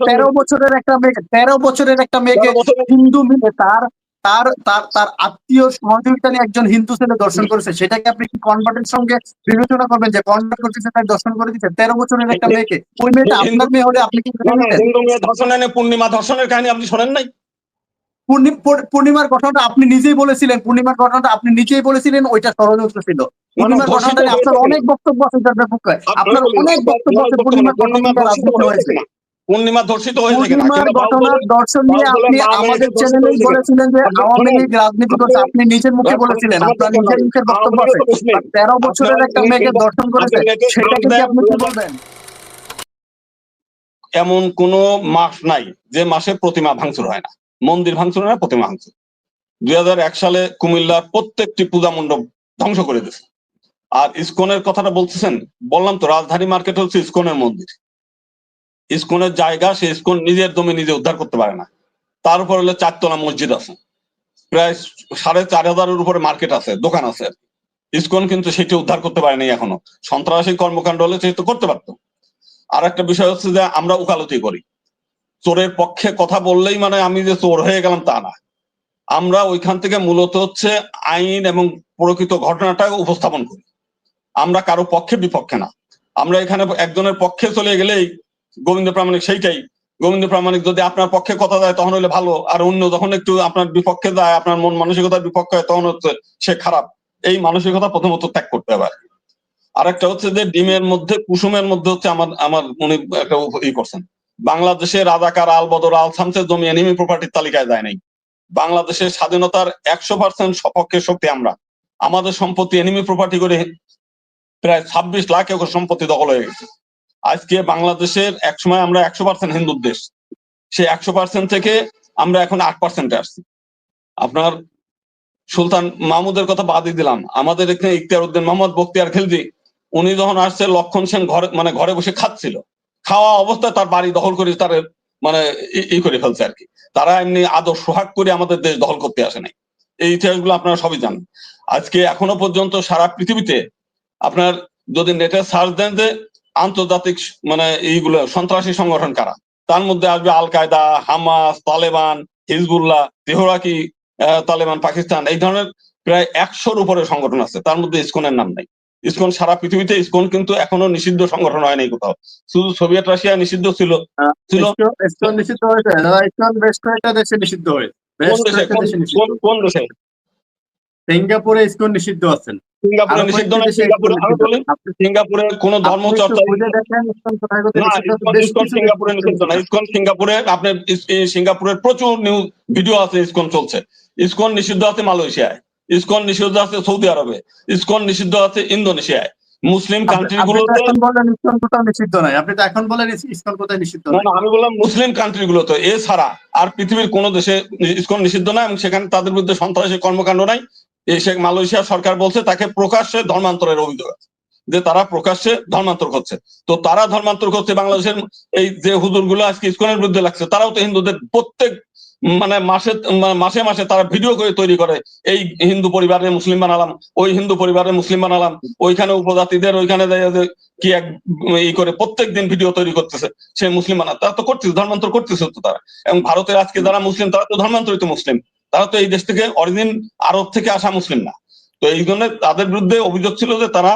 তেরো বছরের একটা মেয়ে তেরো বছরের একটা মেয়েকে হিন্দু মিলে তার তার তার তার আত্মীয় সহযোগিতা নিয়ে একজন হিন্দু ছেলে দর্শন করেছে। সেটাকে আপনি কি কনভার্টের সঙ্গে বিবেচনা করবেন যে কনভার্ট করতেছে তাই দর্শন করে দিচ্ছে তেরো বছরের একটা মেয়েকে। ওই মেয়েটা আপনার মেয়ে হলে আপনি কি? হিন্দু মেয়ে পূর্ণিমা ধর্ষণের কাহিনী আপনি শোনেন নাই? পূর্ণি- পূর্ণিমার ঘটনাটা আপনি নিজেই বলেছিলেন পূর্ণিমার ঘটনাটা আপনি নিজেই বলেছিলেন ওইটা ষড়যন্ত্র ছিল। পূর্ণিমার ঘটনাটা আপনার অনেক বক্তব্য আছে আপনার অনেক বক্তব্য আছে পূর্ণিমার ঘটনা পূর্ণিমা ধর্ষিত হয়েছে কিনা পূর্ণিমার সেটা ঘটনা বাউল বলে- দর্শন নিয়ে আপনি আমাদের দর্শন বলেছিলেন যে আওয়ামী লীগ রাজনীতি করছে আপনি- আপনি নিজের মুখে বলেছিলেন। আপনার নিজের মুখের বক্তব্য আছে। লীগ তো মুসলিম। আর তেরো বছরের একটা মেয়েকে মেয়েকে- দর্শন করেছে সেটাকে কি আপনি কি বলবেন। এমন কোন মাস নাই যে মাসে প্রতিমা ভাঙচুর হয় না। মন্দির ভাঙচুর হয় না প্রতিমা ভাঙচুর। দুই সালে কুমিল্লার প্রত্যেকটি পূজা মণ্ডপ ধ্বংস করে দিয়েছে। আর ইসকনের কথাটা বলতেছেন বললাম তো রাজধানী মার্কেট হচ্ছে ইসকনের মন্দির। ইসকনের জায়গা সে ইসকন নিজের দমে নিজে উদ্ধার করতে পারে না। তার উপর হলে চারতলা মসজিদ আছে। প্রায় সাড়ে চার হাজারের উপরে মার্কেট আছে, দোকান আছে। ইসকন কিন্তু সেটি উদ্ধার করতে পারেনি এখনও। সন্ত্রাসী কর্মকাণ্ড হলে সে তো করতে পারতো। আর একটা বিষয় হচ্ছে যে আমরা উকালতি করি। চোরের পক্ষে কথা বললেই মানে আমি যে চোর হয়ে গেলাম তা না। আমরা ওইখান থেকে মূলত হচ্ছে আইন এবং প্রকৃত ঘটনাটা উপস্থাপন করি। আমরা কারও পক্ষে বিপক্ষে না। আমরা এখানে একজনের পক্ষে চলে গেলেই গোবিন্দ প্রামাণিক সেইটাই। গোবিন্দ প্রামাণিক যদি আপনার পক্ষে কথা দেয়, তখন হলে ভালো। আর অন্য যখন একটু আপনার বিপক্ষে যায়, আপনার মন মানসিকতার বিপক্ষে হয়, তখন হচ্ছে সে খারাপ। এই মানসিকতা প্রথমত ত্যাগ করতে হবে আর। আরেকটা হচ্ছে যে ডিমের মধ্যে, কুসুমের মধ্যে হচ্ছে আমার আমার উনি একটা ই করছেন। বাংলাদেশে রাজাকার আল বদর আল শামসের জমি এনিমি প্রপার্টির তালিকায় যায় নাই। বাংলাদেশের স্বাধীনতার একশো পার্সেন্ট সপক্ষে শক্তি আমরা। আমাদের সম্পত্তি এনিমি প্রপার্টি করে প্রায় ছাব্বিশ লাখ একর সম্পত্তি দখল হয়ে গেছে। আজকে বাংলাদেশের একসময় আমরা একশো পার্সেন্ট হিন্দুর দেশ। সেই একশো পার্সেন্ট থেকে আমরা এখন আট পার্সেন্টে আসছি। আপনার সুলতান মাহমুদের কথা বাদই দিলাম। আমাদের এখানে ইখতিয়ার উদ্দিন মোহাম্মদ বক্তিয়ার খিলজি, উনি যখন আসছে, লক্ষণ সেন ঘরে মানে ঘরে বসে খাচ্ছিল। খাওয়া অবস্থায় তার বাড়ি দখল করে তার মানে ই- করে ফেলছে আর কি। তারা এমনি আদর সোহাগ করে আমাদের দেশ দখল করতে আসে নাই। এই ইতিহাসগুলো আপনারা সবই জানেন। আজকে এখনও পর্যন্ত সারা পৃথিবীতে আপনার যদি নেটে সার্চ দেন যে আন্তর্জাতিক মানে এইগুলো সন্ত্রাসী সংগঠন কারা? তার মধ্যে আসবে al Qaeda Hamas Taliban Hezbollah Tehrik Taliban Pakistan এই ধরনের প্রায় একশোর উপরে সংগঠন আছে। তার মধ্যে ইসকনের নাম নাই। ইসকন সারা পৃথিবীতে ইসকন কিন্তু এখনও নিষিদ্ধ সংগঠন হয়নি কোথাও। শুধু সোভিয়েত রাশিয়া নিষিদ্ধ ছিল। ছিল নিষিদ্ধ হয়েছে। বেশ কয়েকটা দেশে নিষিদ্ধ হয়েছে। কোন দেশে? সিঙ্গাপুরে ইসকন নিষিদ্ধ আছেন। সিঙ্গাপুরে নিষিদ্ধ কয়েকটি না দেশে সিঙ্গাপুরে নিষিদ্ধ। সিঙ্গাপুরে কোনো ধর্ম চর্চা ইসকন সিঙ্গাপুরে নিষিদ্ধ না। ইসকন সিঙ্গাপুরে আপনার সিঙ্গাপুরের প্রচুর নিউজ ভিডিও আছে ইসকন চলছে। ইসকন নিষিদ্ধ আছে মালয়েশিয়ায়। ইসকন নিষিদ্ধ আছে সৌদি আরবে। ইসকন নিষিদ্ধ আছে ইন্দোনেশিয়ায়। মুসলিম কান্ট্রি গুলোতে বলেন নিষিদ্ধ নাই আপনি তো এখন বলেন ইসকন কোথায় নিষিদ্ধ না আমি বললাম মুসলিম কান্ট্রি গুলোতে এছাড়া আর পৃথিবীর কোন দেশে ইসকন নিষিদ্ধ না এবং সেখানে তাদের বিরুদ্ধে সন্ত্রাসী কর্মকাণ্ড নাই। সে মালয়েশিয়া সরকার বলছে তাকে প্রকাশ্যে ধর্মান্তরের অভিযোগ আছে, যে তারা প্রকাশ্যে ধর্মান্তর করছে। তো তারা ধর্মান্তর করছে বাংলাদেশের এই যে হুজুরগুলো আজকে ইসকনের বিরুদ্ধে লাগছে, তারাও তো হিন্দুদের প্রত্যেক মানে মাসে মানে মাসে মাসে তারা ভিডিও করে তৈরি করে, এই হিন্দু পরিবারে মুসলিম বানালাম, ওই হিন্দু পরিবারে মুসলিম বানালাম, ওইখানে উপজাতিদের ওইখানে কি এক ই করে প্রত্যেক দিন ভিডিও তৈরি করতেছে, সে মুসলিম বানা তারা তো করতেছে, ধর্মান্তর করতেছে তো তারা। এবং ভারতের আজকে যারা মুসলিম, তারা তো ধর্মান্তরিত মুসলিম। তারা তো এই দেশ থেকে অরিজিন আরব থেকে আসা মুসলিম না। তো এই জন্য তাদের বিরুদ্ধে অভিযোগ ছিল যে তারা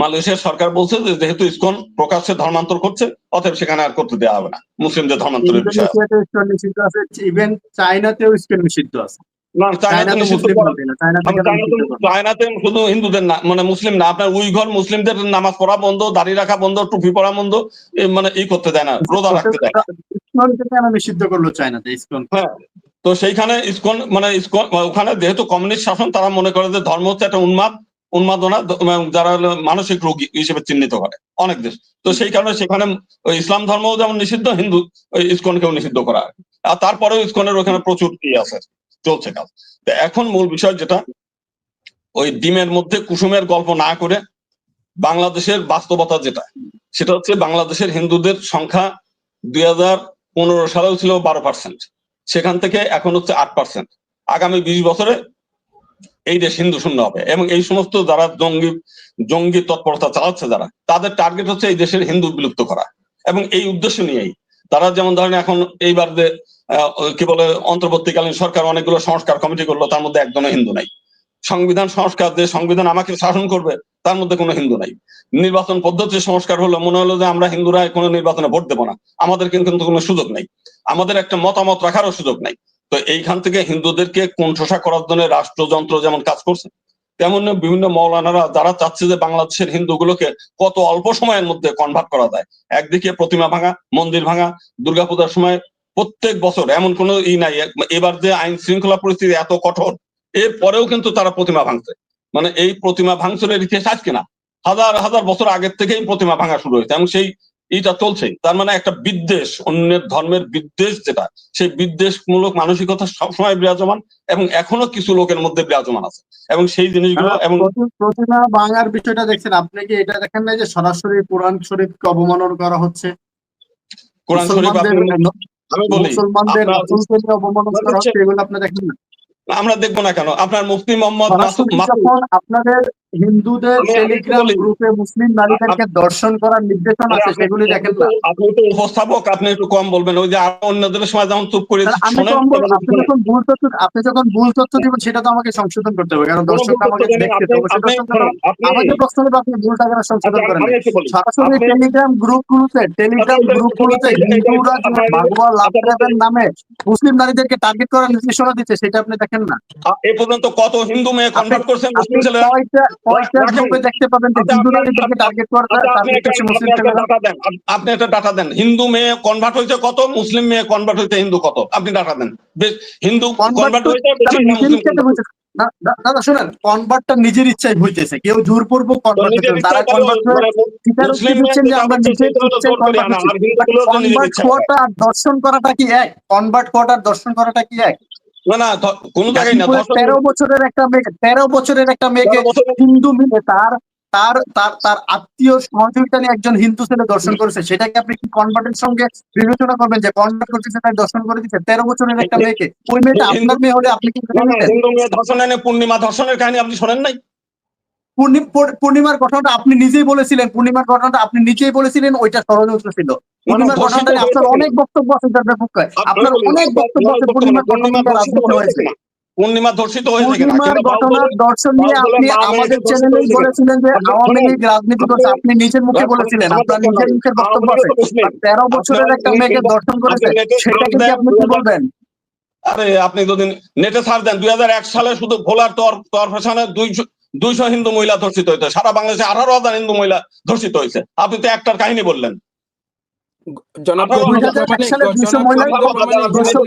মালয়েশিয়ার সরকার বলছে যে যেহেতু ইসকন প্রকাশ্যে ধর্মান্তর করছে অতএব সেখানে আর করতে দেওয়া হবে না। মুসলিমদের ধর্মান্তরের বিষয় ইভেন চায়নাতেও ইসকন নিষিদ্ধ আছে। চায়নাতে শুধু হিন্দুদের না মানে মুসলিম না আপনার উইঘর মুসলিমদের নামাজ পড়া বন্ধ দাড়ি রাখা বন্ধ টুপি পরা বন্ধ মানে ই করতে দেয় না রোজা রাখতে দেয় না। নিষিদ্ধ করল চায়নাতে ইসকন তো সেইখানে ইসকন মানে ইসকন, ওখানে যেহেতু কমিউনিস্ট শাসন, তারা মনে করে যে ধর্ম হচ্ছে একটা উন্মাদ, উন্মাদনা যারা মানসিক রোগী হিসেবে চিহ্নিত করে অনেক দেশ। তো সেই কারণে সেখানে ইসলাম ধর্মও যেমন নিষিদ্ধ, হিন্দু ওই ইসকনকেও নিষিদ্ধ করা। আর তারপরেও ইসকনের ওখানে প্রচুর ই আছে, চলছে কাজ। তো এখন মূল বিষয় যেটা, ওই ডিমের মধ্যে কুসুমের গল্প না করে বাংলাদেশের বাস্তবতা যেটা, সেটা হচ্ছে বাংলাদেশের হিন্দুদের সংখ্যা দুই হাজার পনেরো সালেও ছিল বারো পার্সেন্ট সেখান থেকে এখন হচ্ছে আট পার্সেন্ট আগামী বিশ বছরে এই দেশ হিন্দু শূন্য হবে এবং এই সমস্ত যারা জঙ্গি জঙ্গি তৎপরতা চালাচ্ছে যারা, তাদের টার্গেট হচ্ছে এই দেশের হিন্দু বিলুপ্ত করা। এবং এই উদ্দেশ্য নিয়েই তারা যেমন ধরেন এখন এইবার যে কি বলে, অন্তর্বর্তীকালীন সরকার অনেকগুলো সংস্কার কমিটি করল, তার মধ্যে একদমই হিন্দু নাই। সংবিধান সংস্কার যে সংবিধান আমাকে শাসন করবে তার মধ্যে কোনো হিন্দু নাই। নির্বাচন পদ্ধতি সংস্কার হলো, মনে হলো যে আমরা হিন্দুরা কোনো নির্বাচনে ভোট দেবো না। আমাদের কিন্তু কোনো সুযোগ নাই। আমাদের একটা মতামত রাখারও সুযোগ নাই। তো এইখান থেকে হিন্দুদেরকে কোণঠাসা করার জন্য রাষ্ট্রযন্ত্র যেমন কাজ করছে, তেমন বিভিন্ন মৌলানারা যারা চাচ্ছে যে বাংলাদেশের হিন্দুগুলোকে কত অল্প সময়ের মধ্যে কনভার্ট করা যায়। একদিকে প্রতিমা ভাঙা, মন্দির ভাঙা, দুর্গাপূজার সময় প্রত্যেক বছর এমন কোনো ই নাই। এবার যে আইন শৃঙ্খলা পরিস্থিতি এত কঠোর এর পরেও কিন্তু তারা প্রতিমা ভাঙছে। মানে এই প্রতিমা ভাঙচুরের ইতিহাস আজকে না। হাজার হাজার বছর আগের থেকেই প্রতিমা ভাঙা শুরু হয়েছে এবং সেই এটা চলছে। তার মানে একটা বিদ্বেষ অন্যের ধর্মের বিদ্বেষ যেটা সেই বিদ্বেষমূলক মানসিকতা সবসময় বিরাজমান এবং এখনও কিছু লোকের মধ্যে বিরাজমান আছে। এবং সেই জিনিসগুলো এবং প্রতিমা ভাঙার বিষয়টা দেখছেন আপনি কি এটা দেখেন না যে সরাসরি কোরআন শরীফকে অবমাননা করা হচ্ছে? কোরআন শরীফ আপনি- আমি বলি মুসলমানদের অবমাননা করা হচ্ছে এগুলো আপনি দেখেন না? আমরা দেখব না কেন? আপনার মুফতি মোহাম্মদ আপনাদের হিন্দুদের টেলিগ্রাম গ্রুপে মুসলিম নারীদেরকে দর্শন করার নির্দেশনা আছে সেগুলি দেখেন না। আপনি তো উপস্থাপক আপনি একটু কম বলবেন। ওই যে অন্যদের সময় যেমন চুপ করে আপনি যখন ভুল তথ্য আপনি যখন ভুল তথ্য দিবেন সেটা তো আমাকে সংশোধন করতে হবে কারণ দর্শক আমাকে দেখতে হবে। আমাকে প্রশ্ন হবে আপনি ভুলটা কেন সংশোধন আচ্ছা, করেন। সরাসরি টেলিগ্রাম গ্রুপগুলোতে টেলিগ্রাম গ্রুপগুলোতে হিন্দুরা ভাগবা লাভের নামে মুসলিম নারীদেরকে টার্গেট করার নির্দেশনা দিচ্ছে সেটা আপনি দেখেন না। এ পর্যন্ত কত হিন্দু মেয়ে কনভার্ট করছেন মুসলিম ছেলেরা? আচ্ছা, আপনি- আচ্ছা, আপনি একটা ডাটা দেন। হিন্দু মেয়ে কনভার্ট হয়েছে কত? মুসলিম মেয়ে কনভার্ট হয়েছে হিন্দু কত? আপনি ডাটা দেন। বেশ হিন্দু কনভার্ট হয়েছে দাদা শোনেন কনভার্টটা নিজের ইচ্ছায় হইতেছে। কেউ জোরপূর্বক কনভার্ট তারা কনভার্ট যে আমরা কনভার্ট হওয়াটা আর দর্শন করাটা কি এক? কনভার্ট হওয়াটা আর দর্শন করাটা কি এক? না না কোনো জায়গায় না তেরো বছরের একটা মেয়ে তেরো বছরের একটা মেয়েকে হিন্দু মিলে তার তার তার তার আত্মীয় সহযোগিতা নিয়ে একজন হিন্দু ছেলে দর্শন করেছে। সেটাকে আপনি কি কনভার্টের সঙ্গে বিবেচনা করবেন যে কনভার্ট করতেছে তাই দর্শন করে দিচ্ছে তেরো বছরের একটা মেয়েকে। ওই মেয়েটা আপনার মেয়ে হলে আপনি কি? হিন্দু মেয়ে ধর্ষণ পূর্ণিমা ধর্ষণের কাহিনী আপনি শোনেন নাই? পূর্ণি- পূর্ণিমার ঘটনাটা আপনি নিজেই বলেছিলেন পূর্ণিমার ঘটনাটা আপনি নিজেই বলেছিলেন ওইটা ষড়যন্ত্র ছিল। পূর্ণিমার ধর্ষিত আপনার অনেক বক্তব্য আছে তার ব্যাপক আপনার অনেক বক্তব্য আছে পূর্ণিমার না, পূর্ণিমা ধর্ষিত রাজনীতি হয়েছে হয়েছে। পূর্ণিমা ধর্ষিত হয়েছে কিনা? ঘটনার দর্শন নিয়ে আপনি আমাদের চ্যানেলে বলেছিলেন যে আওয়ামী লীগ রাজনীতি করছে আপনি- আপনি নিজের মুখে বলেছিলেন আপনার নিজের মুখের বক্তব্য আছে। তেরো বছরের একটা মেয়েকে দর্শন করেছে সেটাকে কি আপনি কি বলবেন? আরে আপনি যদি নেটে ছাড় দেন দুই সালে শুধু ভোলার তর তর ফ্যাশনে দুইশো দুইশো হিন্দু মহিলা ধর্ষিত হয়েছে সারা বাংলাদেশে আঠারো হাজার হিন্দু মহিলা ধর্ষিত হয়েছে আপনি তো একটার কাহিনী বললেন। জনাব ফরিদুর রহমানের দুশো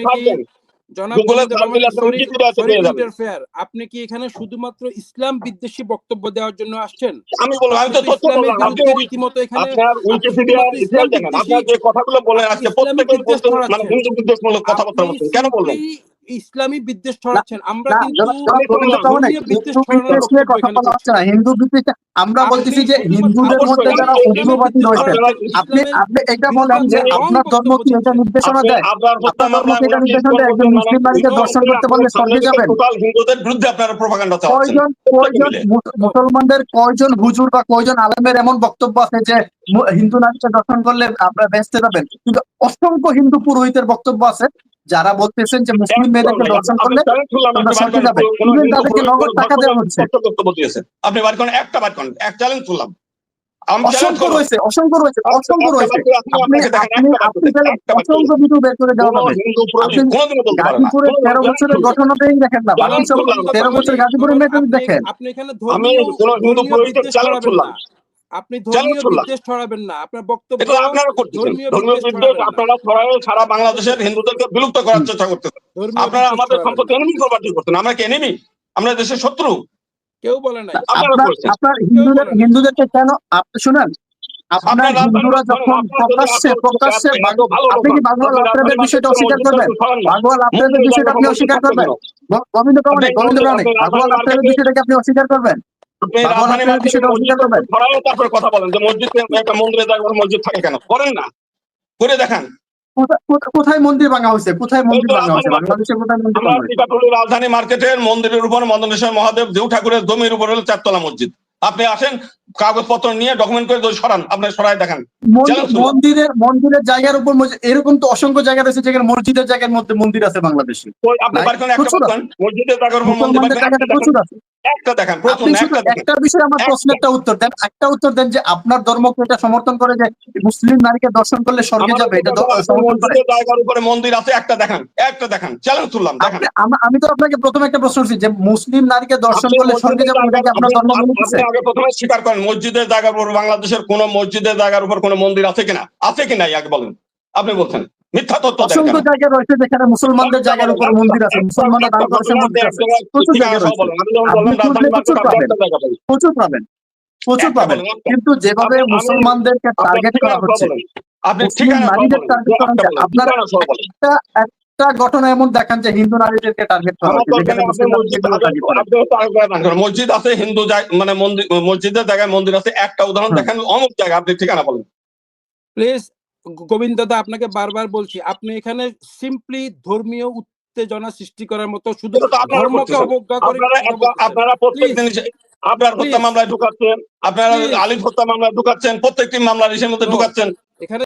আপনি কি- এখানে শুধুমাত্র ইসলাম বিদ্বেষী বক্তব্য দেওয়ার জন্য আসছেন? আমি বলব আমি তো রীতিমতো এখানে যে কথাগুলো বলে আসছে মানে কেন বলবেন? ইসলামী বিদ্বেষ ছড়াচ্ছেন। আমরা হিন্দু বিদ্বেষ আমরা বলতেছি যে হিন্দুদের মধ্যে যারা উগ্রবাদী রয়েছে আপনি আপনি এটা বলেন যে আপনার ধর্ম কি? এটা নির্দেশনা দেয়? আপনার ধর্ম কি? এটা নির্দেশনা দেয় একজন মুসলিম নারীকে দর্শন করতে পারলে স্বর্গে যাবেন। হিন্দুদের বিরুদ্ধে আপনারা প্রোপাগান্ডা চালাচ্ছেন। কয়জন কয়জন মুসলমানদের কয়জন হুজুর বা কয়জন আলেমের এমন বক্তব্য আছে যে হিন্দু নারীকে দর্শন করলে আপনারা বেঁচতে যাবেন? কিন্তু অসংখ্য হিন্দু পুরোহিতের বক্তব্য আছে। যারা বলতেছেন যে মুসলিম মেয়েদেরকে দর্শন করলে তোমরা স্বর্গে যাবে। Even তাদেরকে নগদ টাকা দেওয়া হচ্ছে। আপনি বার করেন একটা বার করেন এক চ্যালেঞ্জ করলাম অসংখ্য রয়েছে অসংখ্য রয়েছে অসংখ্য রয়েছে আপনি। অসংখ্য ভিডিও বের করে দেওয়া হবে। গাজীপুরের তেরো বছরের। ঘটনাটাই দেখেন না বাকি সব তেরো বছর গাজীপুরের দেখেন আপনি এখানে আমি হিন্দু করলাম। আপনি Challenge ধর্মীয় বিদ্বেষ ছড়াবেন না। আপনার বক্তব্য আপনারা করতেছেন ধর্মীয় বিদ্বেষ। আপনারা ছড়ায় সারা বাংলাদেশের হিন্দুদেরকে বিলুপ্ত করার চেষ্টা করতেছেন। আপনারা আমাদের না। এনিমি প্রপার্টি করতেন আমরা কি এনিমি আমরা দেশের শত্রু? কেউ বলে নাই। আপনার হিন্দুদের হিন্দুদেরকে কেন আপনি শুনেন আপনার আপনার রাজধানী হিন্দুরা যখন প্রকাশ্যে প্রকাশ্যে এত ভাগ- ভালো আপনি কি লোক, লাভের বিষয়টা অস্বীকার করবেন? লাভের বিষয়টা আপনি অস্বীকার করবেন? যাবেন। গোবিন্দ কামানি গোবিন্দ কামানি আপনি লাভের বিষয়টাকে আপনি অস্বীকার করবেন? তারপরে কথা বলেন যে মসজিদ একটা মন্দিরে যায় মসজিদ থাকে কেন? করেন না। করে দেখান। কোথা- কোথা- কোথায় মন্দির ভাঙা হয়েছে? কোথায় মন্দির ভাঙা হয়েছে? বাংলাদেশের কোথায় মন্দির আমরা ভাঙা হয়েছে? টিকাটুলি রাজধানী মার্কেটের মন্দিরের উপর মদনেশ্বর মহাদেব দেউ ঠাকুরের জমির উপর হলো চারতলা মসজিদ। আপনি আসেন কাগজপত্র নিয়ে ডকুমেন্ট করে সরান আপনি সরাই দেখান। মন্দিরের মন্দিরের জায়গার উপর মসজিদ- এরকম তো অসংখ্য জায়গা রয়েছে যেখানে মসজিদের জায়গার মধ্যে মন্দির আছে বাংলাদেশে। আপনি মসজিদের জায়গার উপর মন্দির আছে। একটা দেখান আমার উত্তর দেন একটা উত্তর দেন যে আপনার ধর্মকে এটা সমর্থন করে যে মুসলিম নারীকে দর্শন করলে স্বর্গে যাবে এটা জায়গার উপরে মন্দির আছে একটা দেখান একটা দেখান চ্যালেঞ্জ তুললাম দেখান। আমি তো আপনাকে প্রথমে একটা প্রশ্ন করছি যে মুসলিম নারীকে দর্শন করলে স্বর্গে যাবে এটা কি আপনার ধর্ম আপনি- আগে প্রথমে স্বীকার করেন মসজিদের জায়গার উপর বাংলাদেশের কোন মসজিদের জায়গার উপর কোন মন্দির আছে কিনা? আছে কি নাই? আগে বলেন। আপনি বলছেন। মিথ্যা তথ্য দেন অসংখ্য জায়গা রয়েছে যেখানে মুসলমানদের জায়গার উপর মন্দির আছে। মুসলমানরা দান করেছে মন্দির আছে। প্রচুর জায়গা পাবেন। প্রচুর পাবেন। প্রচুর একটা পাবেন। কিন্তু যেভাবে মুসলমানদেরকে টার্গেট করা হচ্ছে নারীদের টার্গেট করা একটা হচ্ছে। আপনারা ঘটনা এমন দেখান যে হিন্দু নারীদেরকে টার্গেট করা হচ্ছে। মসজিদ আছে হিন্দু মানে মন্দির মসজিদের জায়গায় মন্দির আছে। একটা উদাহরণ দেখেন অমুক জায়গা আপনি ঠিকানা বলেন। প্লিজ গোবিন্দ দাদা আপনাকে বারবার বলছি আপনি এখানে সিম্পলি ধর্মীয় উত্তেজনা সৃষ্টি করার মতো শুধু ধর্মকে অবজ্ঞা করে আপনারা। আপনারা হত্যা. মামলায় ঢুকাচ্ছেন আপনারা. আলিফ হত্যা মামলায় ঢুকাচ্ছেন প্রত্যেকটি মামলার ইসের মধ্যে ঢুকাচ্ছেন এখানে